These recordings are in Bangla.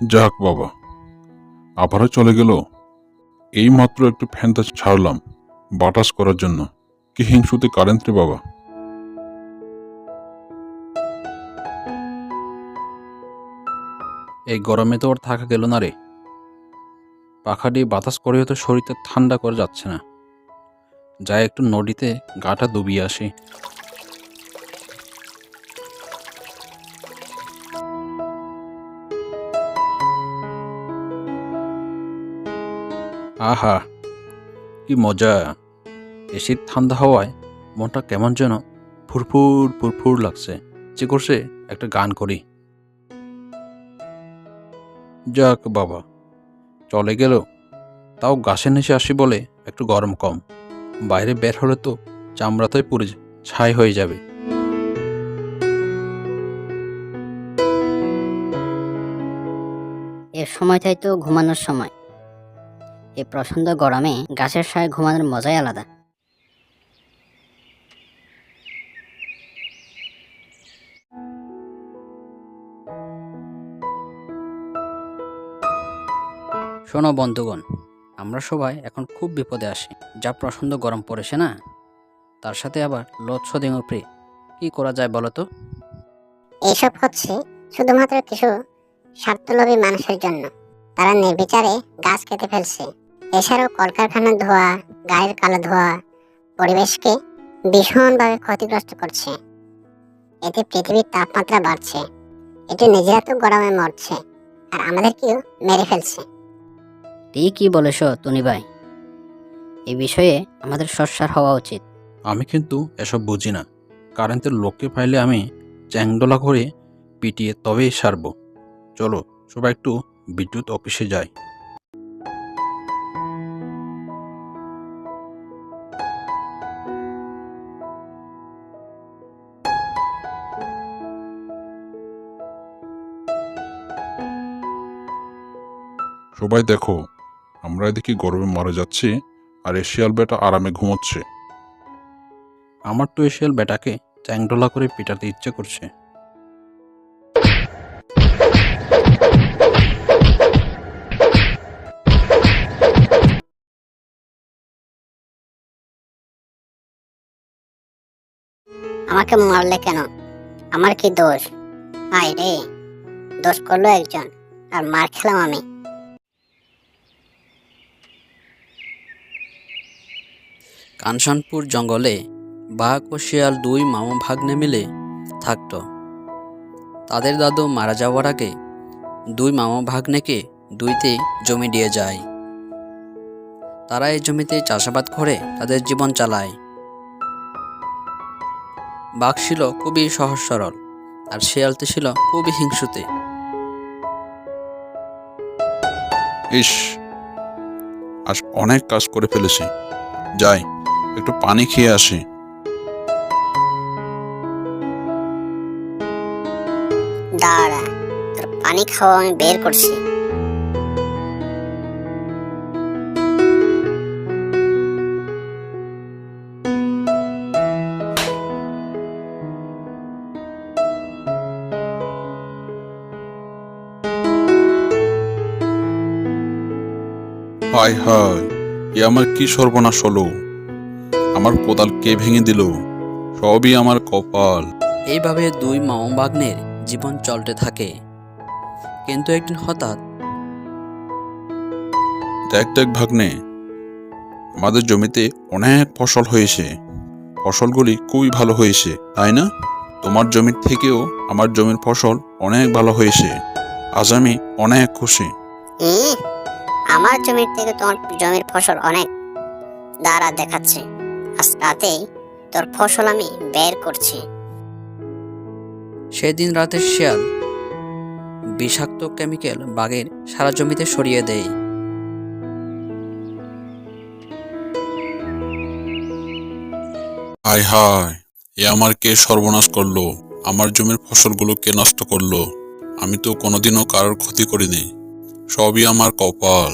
যাক বাবা, আবারও চলে গেল। এই মাত্র একটু ফ্যানটা ছাড়লাম, বাতাস করার জন্য। কি হিংসুতে কারেন্ট রে বাবা। এই গরমে তো ওর থাকা গেল না রে। পাখা দিয়ে বাতাস করেও তো শরীরটা ঠান্ডা করে যাচ্ছে না। যাই একটু নদীতে গাটা ডুবিয়ে আসি। আহা, কি মজা। এসির ঠান্ডা হাওয়ায় মনটা কেমন যেন ফুরফুর ফুরফুর লাগছে। যে করছে, একটা গান করি। যাক বাবা, চলে গেল। তাও গাছের নিচে আসি বলে একটু গরম কম। বাইরে বের হলে তো চামড়াতেই পুড়ে ছাই হয়ে যাবে। এর সময়টাই তো ঘুমানোর সময়। এই প্রচণ্ড গরমে গাছের সায় ঘুমানোর মজাই আলাদা। শোনো বন্ধুগণ আমরা সবাই এখন খুব বিপদে আসি যা প্রচণ্ড গরম পড়েছে না? তার সাথে আবার লোডশেডিং ফ্রি কি করা যায় বলো তো? এইসব হচ্ছে শুধুমাত্র কিছু স্বার্থলোভী মানুষের জন্য। তারা নির্বিচারে গাছ কেটে ফেলছে। এছাড়াও কলকারখানার ধোঁয়া গায়ের কালো ধোঁয়া পরিবেশকে ভীষণভাবে ক্ষতিগ্রস্ত করছে। এতে পৃথিবীর তাপমাত্রা বাড়ছে এতে নিজেরা তো গরমে মরছে আর আমাদেরকেও মেরে ফেলছে। ঠিকই বলেছ টুনি ভাই। এই বিষয়ে আমাদের সস্যার হওয়া উচিত। আমি কিন্তু এসব বুঝি না। কারেন্টের লোককে পাইলে আমি চ্যাংডোলা করে পিটিয়ে তবেই সারব। চলো সবাই একটু বিদ্যুৎ অফিসে যাই। সবাই দেখো আমরা এদিকে গরমে মারা যাচ্ছি আর এশিয়াল বেটা আরামে ঘুমোচ্ছে। আমার তো এশিয়াল বেটাকে চ্যাংডোলা করে পিটাতে ইচ্ছে করছে। আমাকে মারলে কেন? আমার কি দোষ? আয় রে দোষ করল একজন আর মার খেলাম আমি। কানসানপুর জঙ্গলে বাঘ ও শিয়াল দুই মামা ভাগ্নে মিলে থাকত। তাদের দাদু মারা যাওয়ার আগে দুই মামা ভাগ্নেকে দুইতে জমি দিয়ে যায়। তারা এই জমিতে চাষাবাদ করে তাদের জীবন চালায়। বাঘ ছিল খুবই সহজ সরল আর শিয়ালটি ছিল খুবই হিংসুতে। ইস, আজ অনেক কাজ করে ফেলেছি। যাই। একটু পানি খেয়ে আসি। দাঁড়া তোর পানি খাওয়া আমি বের করছি। হায় হায় এ আমার কি সর্বনাশ হলো? আমার কোদাল কে ভেঙে দিল? সবই আমার কপাল। এইভাবে দুই মামাভাগ্নের জীবন চলতে থাকে। কিন্তু একদিন হঠাৎ দেখ দেখ ভাগ্নে আমাদের জমিতে অনেক ফসল হয়েছে। ফসলগুলি খুবই ভালো হয়েছে তাই না? তোমার জমির থেকেও আমার জমির ফসল অনেক ভালো হয়েছে। আজ আমি অনেক খুশি। আমার জমির থেকে তোমার জমির ফসল অনেক। দাঁড়া দেখাচ্ছে। আজ রাতেই তোর ফসল আমি বের করছি। সেদিন রাতে শিয়াল বিষাক্ত কেমিক্যাল বাঘের সারা জমিতে সরিয়ে দেয়। হায় হায় এ আমার কে সর্বনাশ করল? আমার জমির ফসলগুলো কে নষ্ট করল? আমি তো কোনোদিনও কারোর ক্ষতি করিনি। সবই আমার কপাল।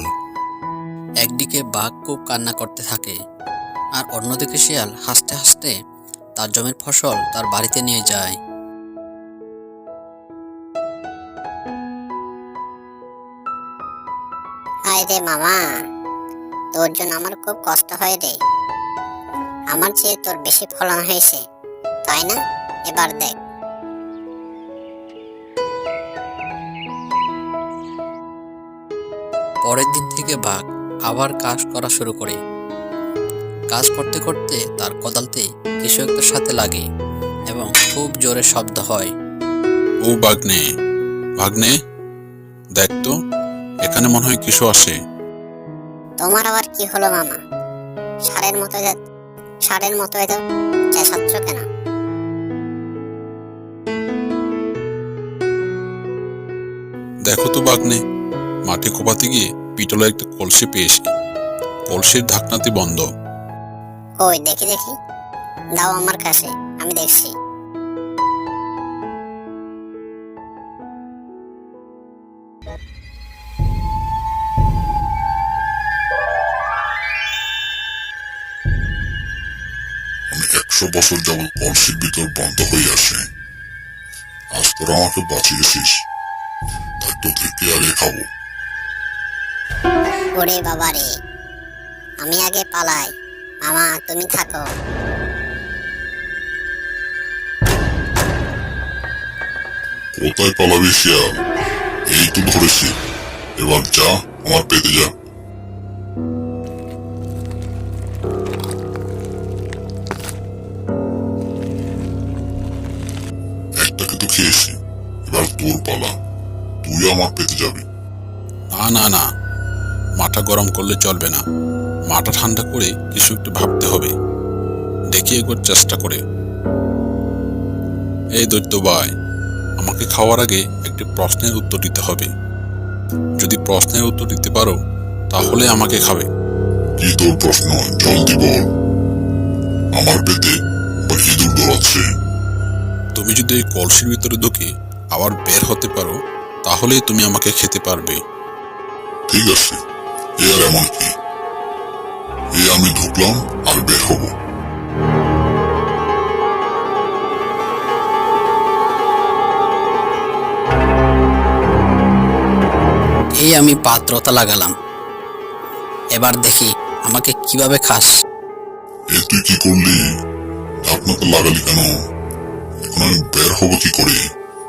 একদিকে বাঘ খুব কান্না করতে থাকে আর অন্যদিকে শিয়াল হাসতে হাসতে তার জমির ফসল তার বাড়িতে নিয়ে যায়। হায় রে মামা তোর জন্য আমার খুব কষ্ট হয় রে। আমার চেয়ে তোর বেশি ফলন হয়েছে তাই না? এবার দেখ। পরের দিন থেকে বাঘ আবার কাজ করা শুরু করে। কাজ করতে করতে তার কোদালতে কিছু একটা সাথে লাগে এবং খুব জোরে শব্দ হয়। ও ভাগ্নে ভাগ্নে দেখ তো এখানে মনে হয় কিছু আসে। তোমার আবার কি হলো মামা? সারের মতো সারের মতো এত চেঁচাচ্ছ কেন? দেখো তো বাগনে মাঠে কোপাতে গিয়ে পিতলের একটা কলসি পেয়েছি। কলসির ঢাকনাটি বন্ধ। কই দেখি দেখি। দাও আমার কাছে আমি দেখছি। একশো বছর যাবৎ কলসির ভিতর বন্ধ হয়ে আসে। আজ তোরা আমাকে বাঁচিয়েছিস। তাই তোদেরকে আরে খাব ওরে বাবা রে আমি আগে পালাই। মামা তুমি থাকো। কোথায় পালাবি শিয়াল? এই তো ধরেছি। এবার যা আমার পেতে যা। একটাকে তো খেয়েছি। এবার তোর পালা। তুই আমার পেতে যাবি। না না না। মাথা গরম করলে চলবে না। মাথা ঠান্ডা করে কিছু একটু ভাবতে হবে। দেখি একবার চেষ্টা করে। এই দৈত্য ভাই আমাকে খাওয়ার আগে একটি প্রশ্নের উত্তর দিতে হবে। যদি প্রশ্নের উত্তর দিতে পারো তাহলে আমাকে খাবে। কি তোর প্রশ্ন? জলদি বল। আমার পেতে ইঁদুর দৌড়াচ্ছে তুমি যদি এই কলসির ভিতরে ঢুকে আবার বের হতে পারো তাহলেই তুমি আমাকে খেতে পারবে। ঠিক আছে এ আর এমন কি? এ আমি ঢুকলাম আর বের হব। এই আমি পাত্রতা লাগালাম। এবার দেখি আমাকে কীভাবে খাস। এ তুই কি করলি? ঢাকনাতে লাগালি কেন? এখন আমি বের হব কি করে?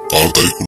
তাড়াতাড়ি